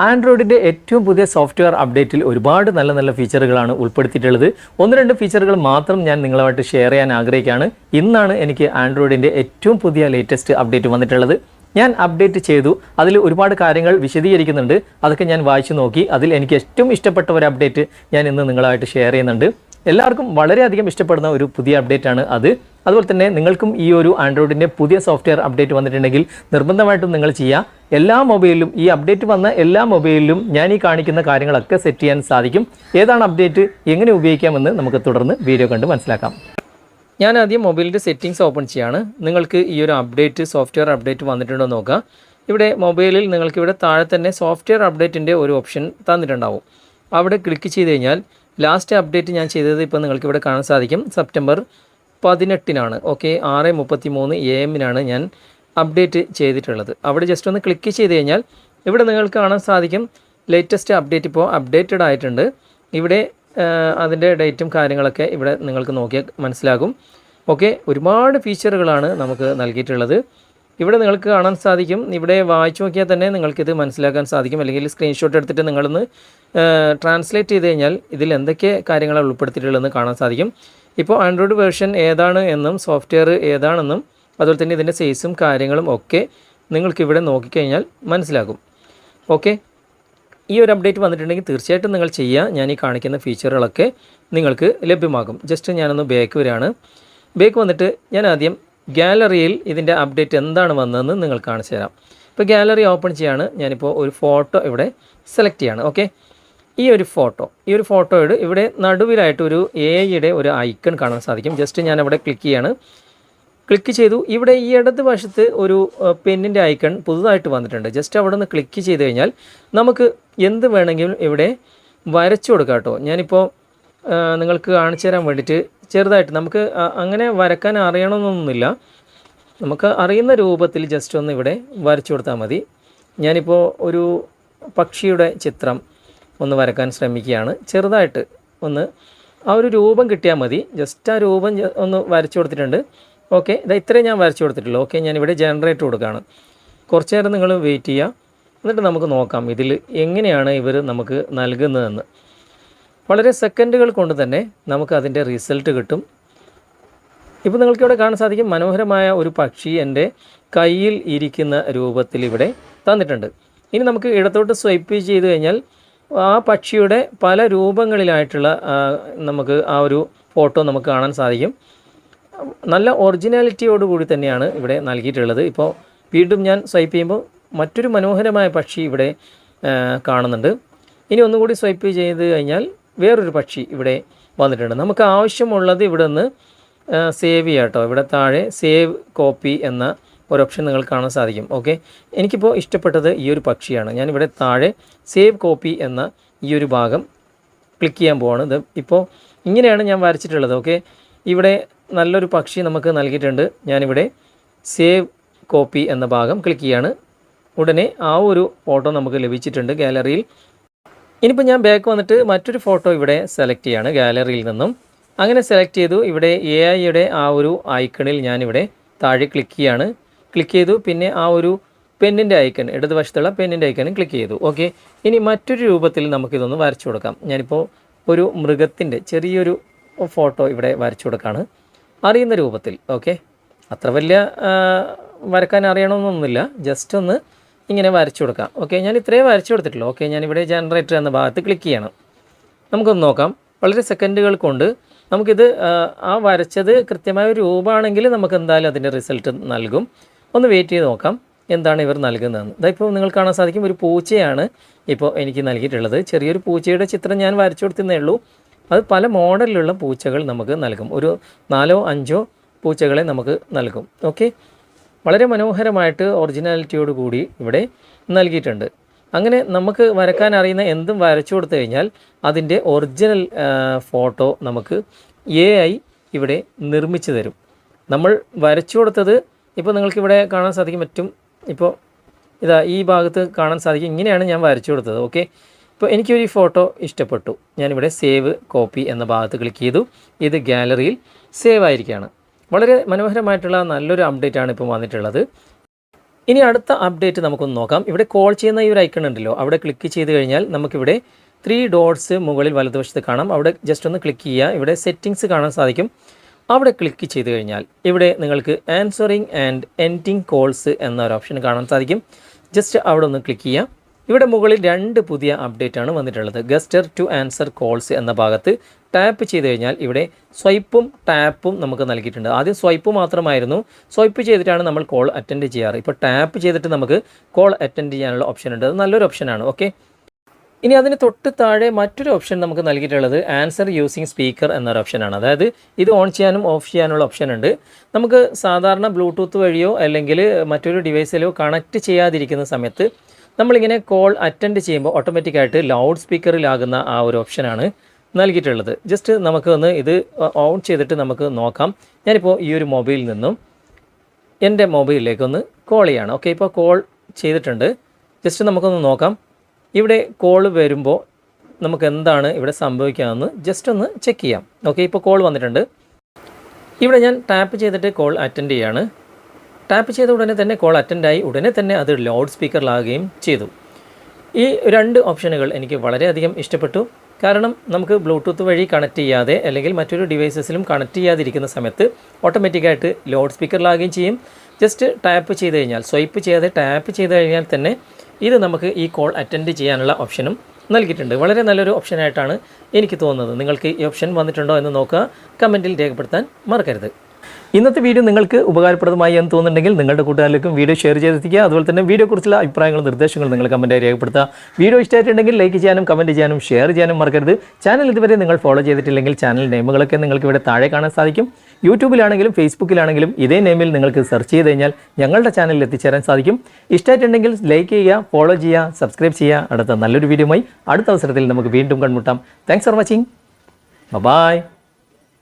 ആൻഡ്രോയിഡിന്റെ ഏറ്റവും പുതിയ സോഫ്റ്റ്വെയർ അപ്ഡേറ്റിൽ ഒരുപാട് നല്ല നല്ല ഫീച്ചറുകളാണ് ഉൾപ്പെടുത്തിയിട്ടുള്ളത്. ഒന്ന് രണ്ട് ഫീച്ചറുകൾ മാത്രം ഞാൻ നിങ്ങളുമായിട്ട് ഷെയർ ചെയ്യാൻ ആഗ്രഹിക്കുകയാണ്. ഇന്നാണ് എനിക്ക് ആൻഡ്രോയിഡിന്റെ ഏറ്റവും പുതിയ ലേറ്റസ്റ്റ് അപ്ഡേറ്റ് വന്നിട്ടുള്ളത്. ഞാൻ അപ്ഡേറ്റ് ചെയ്തു. അതിൽ ഒരുപാട് കാര്യങ്ങൾ വിശദീകരിക്കുന്നുണ്ട്. അതൊക്കെ ഞാൻ വായിച്ചു നോക്കി. അതിൽ എനിക്ക് ഏറ്റവും ഇഷ്ടപ്പെട്ട ഒരു അപ്ഡേറ്റ് ഞാൻ ഇന്ന് നിങ്ങളായിട്ട് ഷെയർ ചെയ്യുന്നുണ്ട്. എല്ലാവർക്കും വളരെയധികം ഇഷ്ടപ്പെടുന്ന ഒരു പുതിയ അപ്ഡേറ്റ് ആണ് അത്. അതുപോലെ തന്നെ നിങ്ങൾക്കും ഈ ഒരു ആൻഡ്രോയിഡിന്റെ പുതിയ സോഫ്റ്റ്വെയർ അപ്ഡേറ്റ് വന്നിട്ടുണ്ടെങ്കിൽ നിർബന്ധമായിട്ടും നിങ്ങൾ ചെയ്യുക. എല്ലാ മൊബൈലിലും ഈ അപ്ഡേറ്റ് വന്ന എല്ലാ മൊബൈലിലും ഞാൻ ഈ കാണിക്കുന്ന കാര്യങ്ങളൊക്കെ സെറ്റ് ചെയ്യാൻ സാധിക്കും. ഏതാണ് അപ്ഡേറ്റ് എങ്ങനെ ഉപയോഗിക്കാമെന്ന് നമുക്ക് തുടർന്ന് വീഡിയോ കണ്ട് മനസ്സിലാക്കാം. ഞാൻ ആദ്യം മൊബൈലിന്റെ സെറ്റിംഗ്സ് ഓപ്പൺ ചെയ്യാണ്. നിങ്ങൾക്ക് ഈ ഒരു അപ്ഡേറ്റ് സോഫ്റ്റ്വെയർ അപ്ഡേറ്റ് വന്നിട്ടുണ്ടോ നോക്കുക ഇവിടെ മൊബൈലിൽ നിങ്ങൾക്ക് ഇവിടെ താഴെ തന്നെ സോഫ്റ്റ്വെയർ അപ്ഡേറ്റിന്റെ ഒരു ഓപ്ഷൻ തന്നിട്ടുണ്ടാവും. അവിടെ ക്ലിക്ക് ചെയ്ത് കഴിഞ്ഞാൽ ലാസ്റ്റ് അപ്ഡേറ്റ് ഞാൻ ചെയ്തത് ഇപ്പോൾ നിങ്ങൾക്ക് ഇവിടെ കാണാൻ സാധിക്കും. സെപ്റ്റംബർ പതിനെട്ടിനാണ്. ഓക്കെ ആറ് മുപ്പത്തി മൂന്ന് എ എമ്മിനാണ് ഞാൻ അപ്ഡേറ്റ് ചെയ്തിട്ടുള്ളത്. അവിടെ ജസ്റ്റ് ഒന്ന് ക്ലിക്ക് ചെയ്ത് കഴിഞ്ഞാൽ ഇവിടെ നിങ്ങൾക്ക് കാണാൻ സാധിക്കും. ലേറ്റസ്റ്റ് അപ്ഡേറ്റ് ഇപ്പോൾ അപ്ഡേറ്റഡ് ആയിട്ടുണ്ട്. ഇവിടെ അതിന്റെ ഡേറ്റും കാര്യങ്ങളൊക്കെ ഇവിടെ നിങ്ങൾക്ക് നോക്കിയാൽ മനസ്സിലാകും. ഓക്കെ ഒരുപാട് ഫീച്ചറുകളാണ് നമുക്ക് നൽകിയിട്ടുള്ളത്. ഇവിടെ നിങ്ങൾക്ക് കാണാൻ സാധിക്കും. ഇവിടെ വായിച്ചു നോക്കിയാൽ തന്നെ നിങ്ങൾക്കിത് മനസ്സിലാക്കാൻ സാധിക്കും. അല്ലെങ്കിൽ സ്ക്രീൻഷോട്ട് എടുത്തിട്ട് നിങ്ങളൊന്ന് ട്രാൻസ്ലേറ്റ് ചെയ്ത് കഴിഞ്ഞാൽ ഇതിൽ എന്തൊക്കെ കാര്യങ്ങളാണ് ഉൾപ്പെടുത്തിയിട്ടുള്ളതെന്ന് കാണാൻ സാധിക്കും. ഇപ്പോൾ ആൻഡ്രോയിഡ് വേർഷൻ ഏതാണ് എന്നും സോഫ്റ്റ്വെയർ ഏതാണെന്നും അതുപോലെ തന്നെ ഇതിന്റെ സൈസും കാര്യങ്ങളും ഒക്കെ നിങ്ങൾക്കിവിടെ നോക്കിക്കഴിഞ്ഞാൽ മനസ്സിലാകും. ഓക്കെ ഈ ഒരു അപ്ഡേറ്റ് വന്നിട്ടുണ്ടെങ്കിൽ തീർച്ചയായിട്ടും നിങ്ങൾ ചെയ്യുക ഞാൻ ഈ കാണിക്കുന്ന ഫീച്ചറുകളൊക്കെ നിങ്ങൾക്ക് ലഭ്യമാകും. ജസ്റ്റ് ഞാനൊന്ന് ബേക്ക് വരികയാണ്. ബേക്ക് വന്നിട്ട് ഞാൻ ആദ്യം ഗാലറിയിൽ ഇതിന്റെ അപ്ഡേറ്റ് എന്താണ് വന്നതെന്ന് നിങ്ങൾ കാണിച്ചു തരാം. ഇപ്പോൾ ഗാലറി ഓപ്പൺ ചെയ്യാണ്. ഞാനിപ്പോൾ ഒരു ഫോട്ടോ ഇവിടെ സെലക്ട് ചെയ്യാണ്. ഓക്കെ? ഈ ഒരു ഫോട്ടോ ഈ ഒരു ഫോട്ടോയുടെ ഇവിടെ നടുവിലായിട്ട് ഒരു ഐയുടെ ഒരു ഐക്കൺ കാണാൻ സാധിക്കും. ജസ്റ്റ് ഞാൻ അവിടെ ക്ലിക്ക് ചെയ്യാണ്. ക്ലിക്ക് ചെയ്തു. ഇവിടെ ഈ ഇടത് വശത്ത് ഒരു പെന്നിന്റെ ഐക്കൺ പുതുതായിട്ട് വന്നിട്ടുണ്ട്. ജസ്റ്റ് അവിടെ നിന്ന് ക്ലിക്ക് ചെയ്ത് കഴിഞ്ഞാൽ നമുക്ക് എന്ത് വേണമെങ്കിലും ഇവിടെ വരച്ചു കൊടുക്കാം കേട്ടോ. ഞാനിപ്പോൾ നിങ്ങൾക്ക് കാണിച്ചു തരാൻ വേണ്ടിയിട്ട് ചെറുതായിട്ട് നമുക്ക് അങ്ങനെ വരക്കാൻ അറിയണമെന്നൊന്നുമില്ല. നമുക്ക് അറിയുന്ന രൂപത്തിൽ ജസ്റ്റ് ഒന്ന് ഇവിടെ വരച്ചു കൊടുത്താൽ മതി. ഞാനിപ്പോൾ ഒരു പക്ഷിയുടെ ചിത്രം ഒന്ന് വരക്കാൻ ശ്രമിക്കുകയാണ്. ചെറുതായിട്ട് ഒന്ന് ആ ഒരു രൂപം കിട്ടിയാൽ മതി. ജസ്റ്റ് ആ രൂപം ഒന്ന് വരച്ചു കൊടുത്തിട്ടുണ്ട്. ഓക്കെ ഇതാ ഇത്രയും ഞാൻ വരച്ചു കൊടുത്തിട്ടുള്ളൂ. ഓക്കെ ഞാനിവിടെ ജനറേറ്റ് കൊടുക്കുകയാണ്. കുറച്ച് നേരം നിങ്ങൾ വെയിറ്റ് ചെയ്യുക. എന്നിട്ട് നമുക്ക് നോക്കാം ഇതിൽ എങ്ങനെയാണ് ഇവർ നമുക്ക് നൽകുന്നതെന്ന്. വളരെ സെക്കൻഡുകൾ കൊണ്ട് തന്നെ നമുക്ക് അതിന്റെ റിസൾട്ട് കിട്ടും. ഇപ്പോൾ നിങ്ങൾക്ക് ഇവിടെ കാണാൻ സാധിക്കും മനോഹരമായ ഒരു പക്ഷി എന്റെ കയ്യിൽ ഇരിക്കുന്ന രൂപത്തിൽ ഇവിടെ തന്നിട്ടുണ്ട്. ഇനി നമുക്ക് ഇടത്തോട്ട് സ്വൈപ്പ് ചെയ്ത് കഴിഞ്ഞാൽ ആ പക്ഷിയുടെ പല രൂപങ്ങളിലായിട്ടുള്ള നമുക്ക് ആ ഒരു ഫോട്ടോ നമുക്ക് കാണാൻ സാധിക്കും. നല്ല ഒറിജിനാലിറ്റിയോടുകൂടി തന്നെയാണ് ഇവിടെ നൽകിയിട്ടുള്ളത്. ഇപ്പോൾ വീണ്ടും ഞാൻ സ്വൈപ്പ് ചെയ്യുമ്പോൾ മറ്റൊരു മനോഹരമായ പക്ഷി ഇവിടെ കാണുന്നുണ്ട്. ഇനി ഒന്നുകൂടി സ്വൈപ്പ് ചെയ്ത് കഴിഞ്ഞാൽ വേറൊരു പക്ഷി ഇവിടെ വന്നിട്ടുണ്ട്. നമുക്ക് ആവശ്യമുള്ളത് ഇവിടെ നിന്ന് സേവ് ചെയ്യാം കേട്ടോ. ഇവിടെ താഴെ സേവ് കോപ്പി എന്ന ഒരു ഓപ്ഷൻ നിങ്ങൾക്ക് കാണാൻ സാധിക്കും. ഓക്കെ എനിക്കിപ്പോൾ ഇഷ്ടപ്പെട്ടത് ഈ ഒരു പക്ഷിയാണ്. ഞാൻ ഇവിടെ താഴെ സേവ് കോപ്പി എന്ന ഈ ഒരു ഭാഗം ക്ലിക്ക് ചെയ്യാൻ പോവാണ്. ഇത് ഇപ്പോൾ ഇങ്ങനെയാണ് ഞാൻ വരച്ചിട്ടുള്ളത്. ഓക്കെ ഇവിടെ നല്ലൊരു പക്ഷി നമുക്ക് നൽകിയിട്ടുണ്ട്. ഞാനിവിടെ സേവ് കോപ്പി എന്ന ഭാഗം ക്ലിക്ക് ചെയ്യാണ്. ഉടനെ ആ ഒരു ഫോട്ടോ നമുക്ക് ലഭിച്ചിട്ടുണ്ട്. ഗാലറിയിൽ ഇനിയിപ്പോൾ ഞാൻ ബാക്ക് വന്നിട്ട് മറ്റൊരു ഫോട്ടോ ഇവിടെ സെലക്ട് ചെയ്യാണ് ഗാലറിയിൽ നിന്നും. അങ്ങനെ സെലക്ട് ചെയ്തു. ഇവിടെ എ ഐയുടെ ആ ഒരു ഐക്കണിൽ ഞാനിവിടെ താഴെ ക്ലിക്ക് ചെയ്യാണ്. ക്ലിക്ക് ചെയ്തു. പിന്നെ ആ ഒരു പെന്നിന്റെ ഐക്കൺ ഇടതുവശത്തുള്ള പെന്നിന്റെ ഐക്കണും ക്ലിക്ക് ചെയ്തു. ഓക്കെ ഇനി മറ്റൊരു രൂപത്തിൽ നമുക്കിതൊന്ന് വരച്ചു കൊടുക്കാം. ഞാനിപ്പോൾ ഒരു മൃഗത്തിന്റെ ചെറിയൊരു ഫോട്ടോ ഇവിടെ വരച്ചു കൊടുക്കുകയാണ് അറിയുന്ന രൂപത്തിൽ. ഓക്കെ അത്ര വലിയ വരക്കാൻ അറിയണമെന്നൊന്നുമില്ല. ജസ്റ്റ് ഒന്ന് ഇങ്ങനെ വരച്ചു കൊടുക്കാം. ഓക്കെ ഞാൻ ഇത്രയും വരച്ചു കൊടുത്തിട്ടുള്ളൂ. ഓക്കെ ഞാനിവിടെ ജനറേറ്റർ എന്ന ഭാഗത്ത് ക്ലിക്ക് ചെയ്യണം. നമുക്കൊന്ന് നോക്കാം. വളരെ സെക്കൻഡുകൾ കൊണ്ട് നമുക്കിത് ആ, വരച്ചത് കൃത്യമായ രൂപമാണെങ്കിൽ നമുക്ക് എന്തായാലും അതിന്റെ റിസൾട്ട് നൽകും. ഒന്ന് വെയിറ്റ് ചെയ്ത് നോക്കാം. എന്താണ് ഇവർ നൽകുന്നതെന്ന്. ഇതായിപ്പോൾ നിങ്ങൾ കാണാൻ സാധിക്കും ഒരു പൂച്ചയാണ് ഇപ്പോൾ എനിക്ക് നൽകിയിട്ടുള്ളത്. ചെറിയൊരു പൂച്ചയുടെ ചിത്രം ഞാൻ വരച്ചു കൊടുത്തതേ ഉള്ളൂ. അത് പല മോഡലിലുള്ള പൂച്ചകൾ നമുക്ക് നൽകും. ഒരു നാലോ അഞ്ചോ പൂച്ചകളെ നമുക്ക് നൽകും. ഓക്കെ വളരെ മനോഹരമായിട്ട് ഒറിജിനാലിറ്റിയോട് കൂടി ഇവിടെ നൽകിയിട്ടുണ്ട്. അങ്ങനെ നമുക്ക് വരക്കാൻ അറിയുന്ന എന്തും വരച്ചു കൊടുത്തു കഴിഞ്ഞാൽ അതിന്റെ ഒറിജിനൽ ഫോട്ടോ നമുക്ക് എ ഐ ഇവിടെ നിർമ്മിച്ചു തരും. നമ്മൾ വരച്ചു കൊടുത്തത് ഇപ്പോൾ നിങ്ങൾക്ക് ഇവിടെ കാണാൻ സാധിക്കും പറ്റും ഇപ്പോൾ ഇതാ ഈ ഭാഗത്ത് കാണാൻ സാധിക്കും. ഇങ്ങനെയാണ് ഞാൻ വരച്ചു കൊടുത്തത്. ഓക്കെ? ഇപ്പോൾ എനിക്കൊരു ഫോട്ടോ ഇഷ്ടപ്പെട്ടു. ഞാനിവിടെ സേവ് കോപ്പി എന്ന ഭാഗത്ത് ക്ലിക്ക് ചെയ്തു. ഇത് ഗാലറിയിൽ സേവ് ആയിരിക്കുകയാണ്. വളരെ മനോഹരമായിട്ടുള്ള നല്ലൊരു അപ്ഡേറ്റ് ആണ് ഇപ്പോൾ വന്നിട്ടുള്ളത്. ഇനി അടുത്ത അപ്ഡേറ്റ് നമുക്കൊന്ന് നോക്കാം. ഇവിടെ കോൾ ചെയ്യുന്ന ഈ ഒരു ഐക്കൺ ഉണ്ടല്ലോ അവിടെ ക്ലിക്ക് ചെയ്ത് കഴിഞ്ഞാൽ നമുക്കിവിടെ ത്രീ ഡോട്ട്സ് മുകളിൽ വലതുവശത്ത് കാണാം. അവിടെ ജസ്റ്റ് ഒന്ന് ക്ലിക്ക് ചെയ്യുക ഇവിടെ സെറ്റിങ്സ് കാണാൻ സാധിക്കും. അവിടെ ക്ലിക്ക് ചെയ്ത് കഴിഞ്ഞാൽ ഇവിടെ നിങ്ങൾക്ക് ആൻസറിങ് ആൻഡ് എൻഡിങ് കോൾസ് എന്നൊരു ഓപ്ഷൻ കാണാൻ സാധിക്കും. ജസ്റ്റ് അവിടെ ഒന്ന് ക്ലിക്ക് ചെയ്യുക. ഇവിടെ മുകളിൽ രണ്ട് പുതിയ അപ്ഡേറ്റ് ആണ് വന്നിട്ടുള്ളത്. ഗസ്റ്റർ ടു ആൻസർ കോൾസ് എന്ന ഭാഗത്ത് ടാപ്പ് ചെയ്ത് കഴിഞ്ഞാൽ ഇവിടെ സ്വൈപ്പും ടാപ്പും നമുക്ക് നൽകിയിട്ടുണ്ട്. ആദ്യം സ്വൈപ്പ് മാത്രമായിരുന്നു. സ്വൈപ്പ് ചെയ്തിട്ടാണ് നമ്മൾ കോൾ അറ്റൻഡ് ചെയ്യാറ്. ഇപ്പോൾ ടാപ്പ് ചെയ്തിട്ട് നമുക്ക് കോൾ അറ്റൻഡ് ചെയ്യാനുള്ള ഓപ്ഷൻ ഉണ്ട്. അത് നല്ലൊരു ഓപ്ഷനാണ് ഓക്കെ? ഇനി അതിന് തൊട്ട് താഴെ മറ്റൊരു ഓപ്ഷൻ നമുക്ക് നൽകിയിട്ടുള്ളത് ആൻസർ യൂസിങ് സ്പീക്കർ എന്നൊരു ഓപ്ഷനാണ് അതായത് ഇത് ഓൺ ചെയ്യാനും ഓഫ് ചെയ്യാനുള്ള ഓപ്ഷൻ ഉണ്ട്. നമുക്ക് സാധാരണ ബ്ലൂടൂത്ത് വഴിയോ അല്ലെങ്കിൽ മറ്റൊരു ഡിവൈസിലോ കണക്റ്റ് ചെയ്യാതിരിക്കുന്ന സമയത്ത് നമ്മളിങ്ങനെ കോൾ അറ്റൻഡ് ചെയ്യുമ്പോൾ ഓട്ടോമാറ്റിക്കായിട്ട് ലൗഡ് സ്പീക്കറിലാകുന്ന ആ ഒരു ഓപ്ഷനാണ് നൽകിയിട്ടുള്ളത്. ജസ്റ്റ് നമുക്കൊന്ന് ഇത് ഓൺ ചെയ്തിട്ട് നമുക്ക് നോക്കാം. ഞാനിപ്പോൾ ഈ ഒരു മൊബൈലിൽ നിന്നും എന്റെ മൊബൈലിലേക്ക് ഒന്ന് കോൾ ചെയ്യാണ്. ഓക്കെ ഇപ്പോൾ കോൾ ചെയ്തിട്ടുണ്ട്. ജസ്റ്റ് നമുക്കൊന്ന് നോക്കാം. ഇവിടെ കോൾ വരുമ്പോൾ നമുക്ക് എന്താണ് ഇവിടെ സംഭവിക്കാമെന്ന് ജസ്റ്റ് ഒന്ന് ചെക്ക് ചെയ്യാം. ഓക്കെ ഇപ്പോൾ കോൾ വന്നിട്ടുണ്ട്. ഇവിടെ ഞാൻ ടാപ്പ് ചെയ്തിട്ട് കോൾ അറ്റൻഡ് ചെയ്യാണ്. ടാപ്പ് ചെയ്ത ഉടനെ തന്നെ കോൾ അറ്റൻഡായി ഉടനെ തന്നെ അത് ലൗഡ് സ്പീക്കറിലാകുകയും ചെയ്തു. ഈ രണ്ട് ഓപ്ഷനുകൾ എനിക്ക് വളരെയധികം ഇഷ്ടപ്പെട്ടു. കാരണം നമുക്ക് ബ്ലൂടൂത്ത് വഴി കണക്ട് ചെയ്യാതെ അല്ലെങ്കിൽ മറ്റൊരു ഡിവൈസസിലും കണക്ട് ചെയ്യാതിരിക്കുന്ന സമയത്ത് ഓട്ടോമാറ്റിക്കായിട്ട് ലൗഡ് സ്പീക്കറിലാകുകയും ചെയ്യും. ജസ്റ്റ് ടാപ്പ് ചെയ്ത് കഴിഞ്ഞാൽ സ്വൈപ്പ് ചെയ്യാതെ ടാപ്പ് ചെയ്ത് കഴിഞ്ഞാൽ തന്നെ ഇത് നമുക്ക് ഈ കോൾ അറ്റൻഡ് ചെയ്യാനുള്ള ഓപ്ഷനും നൽകിയിട്ടുണ്ട്. വളരെ നല്ലൊരു ഓപ്ഷനായിട്ടാണ് എനിക്ക് തോന്നുന്നത്. നിങ്ങൾക്ക് ഈ ഓപ്ഷൻ വന്നിട്ടുണ്ടോ എന്ന് നോക്കുക. കമന്റിൽ രേഖപ്പെടുത്താൻ മറക്കരുത്. ഇന്നത്തെ വീഡിയോ നിങ്ങൾക്ക് ഉപകാരപ്രദമായി എന്ന് തോന്നുന്നുണ്ടെങ്കിൽ നിങ്ങളുടെ കൂട്ടുകാരിലേക്കും വീഡിയോ ഷെയർ ചെയ്തെത്തിക്കുക. അതുപോലെ തന്നെ വീഡിയോ കുറിച്ചുള്ള അഭിപ്രായങ്ങളും നിർദ്ദേശങ്ങളും നിങ്ങൾ കമന്റായി രേഖപ്പെടുത്തുക. വീഡിയോ ഇഷ്ടമായിട്ടുണ്ടെങ്കിൽ ലൈക്ക് ചെയ്യാനും കമന്റ് ചെയ്യാനും ഷെയർ ചെയ്യാനും മറക്കരുത്. ചാനൽ ഇതുവരെ നിങ്ങൾ ഫോളോ ചെയ്തിട്ടില്ലെങ്കിൽ ചാനൽ നെയിമുകളൊക്കെ നിങ്ങൾക്ക് ഇവിടെ താഴെ കാണാൻ സാധിക്കും. യൂട്യൂബിലാണെങ്കിലും ഫേസ്ബുക്കിലാണെങ്കിലും ഇതേ നെയിമിൽ നിങ്ങൾക്ക് സെർച്ച് ചെയ്ത് കഴിഞ്ഞാൽ ഞങ്ങളുടെ ചാനലിൽ എത്തിച്ചേരാൻ സാധിക്കും. ഇഷ്ടമായിട്ടുണ്ടെങ്കിൽ ലൈക്ക് ചെയ്യുക ഫോളോ ചെയ്യുക സബ്സ്ക്രൈബ് ചെയ്യുക. അടുത്ത നല്ലൊരു വീഡിയോയുമായി അടുത്ത അവസരത്തിൽ നമുക്ക് വീണ്ടും കൺമുട്ടാം താങ്ക്സ് ഫോർ വാച്ചിങ് ബൈ